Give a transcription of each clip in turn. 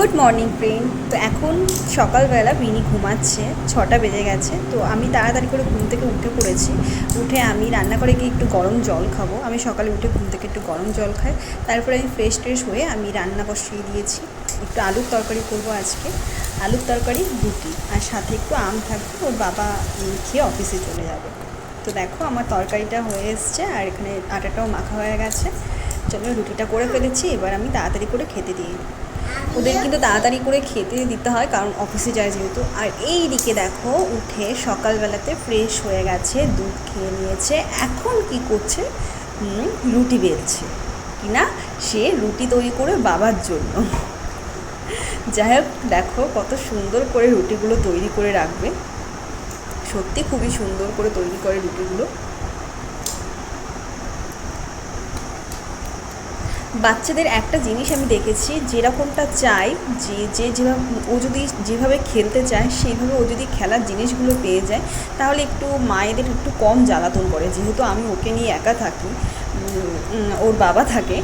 Good morning friend তো এখন সকালবেলা বিনি ঘুমাচ্ছে, ছটা বেজে গেছে। তো আমি তাড়াতাড়ি করে ঘুম থেকে উঠে পড়েছি। উঠে আমি রান্না করে গিয়ে একটু গরম জল খাব। আমি সকালে উঠে ঘুম থেকে একটু গরম জল খাই। তারপরে আমি ফ্রেশ ট্রেশ হয়ে আমি রান্না বসিয়ে দিয়েছি। একটু আলুর তরকারি করব আজকে। আলুর তরকারি, রুটি আর সাথে একটু আম থাকবে। ওর বাবা খেয়ে অফিসে চলে যাবে। তো দেখো আমার তরকারিটা হয়ে এসছে আর এখানে আটাটাও মাখা হয়ে গেছে। চলো রুটিটা করে ফেলেছি। এবার আমি তাড়াতাড়ি করে খেতে দিই। ওদের কিন্তু তাড়াতাড়ি করে খেতে দিতে হয়, কারণ অফিসে যায় যেহেতু। আর এই দিকে দেখো, উঠে সকালবেলাতে ফ্রেশ হয়ে গেছে, দুধ খেয়ে নিয়েছে। এখন কি করছে? রুটি বেলছে। কি না সে রুটি তৈরি করে বাবার জন্য। যাই হোক, দেখো কত সুন্দর করে রুটিগুলো তৈরি করে রাখবে। সত্যি খুবই সুন্দর করে তৈরি করে রুটিগুলো। বাচ্চাদের একটা জিনিস আমি দেখেছি, যেরকমটা চাই যে যে যেভাবে, ও যদি যেভাবে খেলতে চায়, সেইভাবে ও যদি খেলার জিনিসগুলো পেয়ে যায়, তাহলে একটু মায়েদের একটু কম জ্বালাতন করে। যেহেতু আমি ওকে নিয়ে একা থাকি ওর বাবা থাকে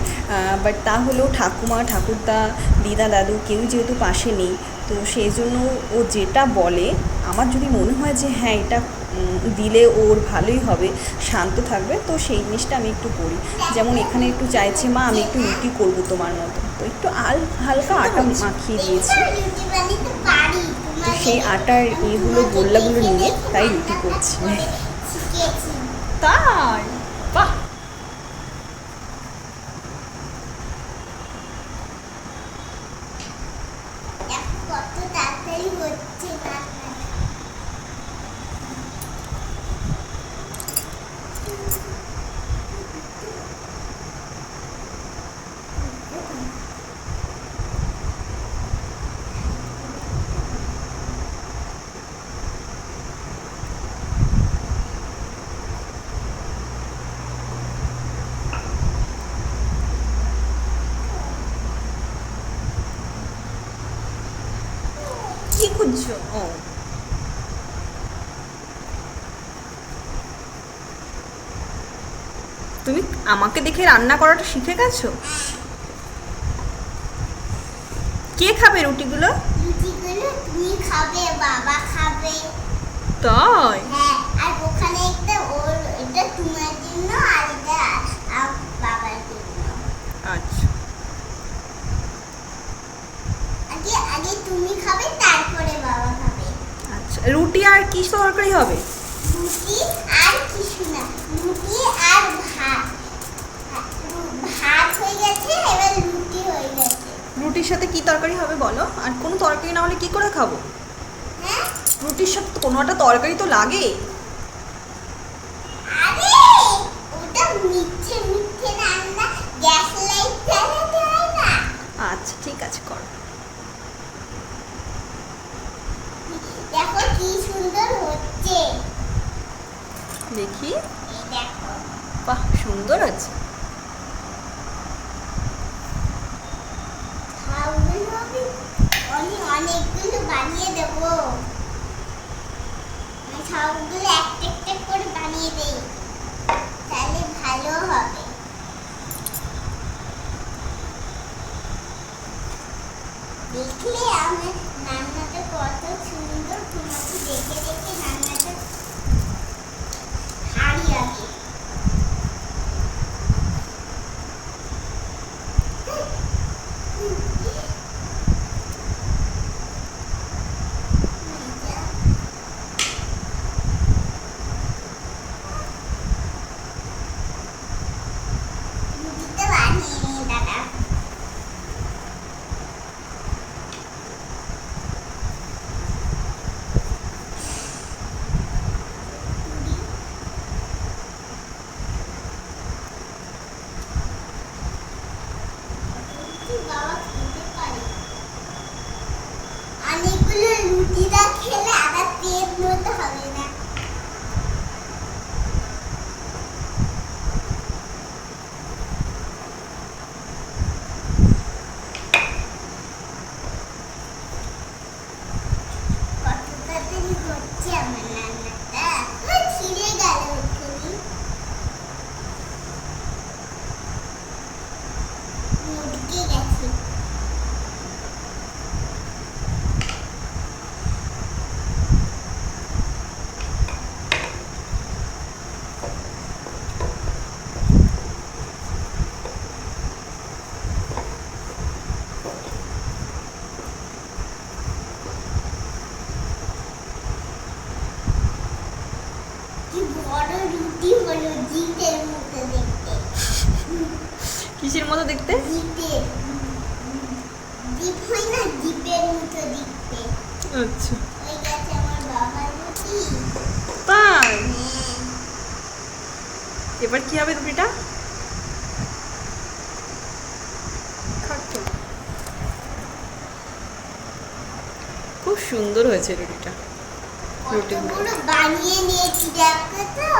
বাট তাহলেও ঠাকুমা, ঠাকুরদা, দিদা, দাদু কেউ যেহেতু পাশে নেই তো সেই জন্য ও যেটা বলে আমার যদি মনে হয় যে হ্যাঁ এটা দিলে ওর ভালোই হবে শান্ত থাকবে তো সেই জিনিসটা আমি একটু করি। যেমন এখানে একটু চাইছে মা আমি একটু রুটি করব তোমার মতো। তো একটু আল হালকা আটা মাখিয়ে দিয়েছি। তো সেই আটার ইয়েগুলো গোল্লাগুলো নিয়ে তাই রুটি করছি। তাই বাহ কত তাড়াতাড়ি হচ্ছে রান্নাটা কি খুঁজছো? ও। তুমি আমাকে দেখে রান্না করাটা শিখে গেছো? কে খাবে রুটিগুলো? রুটিগুলো তুমি খাবে বাবা খাবে। তাই? হ্যাঁ আর ওখানে একটা ওর এটা তোমার জন্য আর এটা আ- বাবার জন্য আচ্ছা আগে আগে তুমি খাবে তারপরে বাবা খাবে আচ্ছা রুটি আর কি তরকারি হবে? রুটি আর কিছু না। রুটি আর ভাত। হ্যাঁ, ভাত হয়ে গেছে এবার রুটি হয়ে গেছে। রুটির সাথে কি তরকারি হবে বলো? আর কোনো তরকারি না হলে কি করে খাব? হ্যাঁ? রুটির সাথে কোনো একটা তরকারি তো লাগে আরে ওটা মিঠে মিঠে রান্না গ্যাস লাইট জ্বালাতে হয় না আচ্ছা ঠিক আছে করো দেখো কি সুন্দর হচ্ছে দেখি। বাহ, সুন্দর আছে। আমি তাহলে হবে দেখলে আমার রান্নাটা কত সুন্দর তোমাকে দেখে দেখে রান্নাটা অনেকগুলো রুটিটা খেলে আবার পেট কিসের মতো দেখতে? দ্বীপ হয় না দ্বীপের মতো দেখতে। আচ্ছা। ওই গেছে আমার বাবার রুটি। তাই? হ্যাঁ। এবার কি হবে রুটিটা? খুব সুন্দর হয়েছে রুটিটা। কতগুলো বানিয়ে নিয়েছি দেখো তো।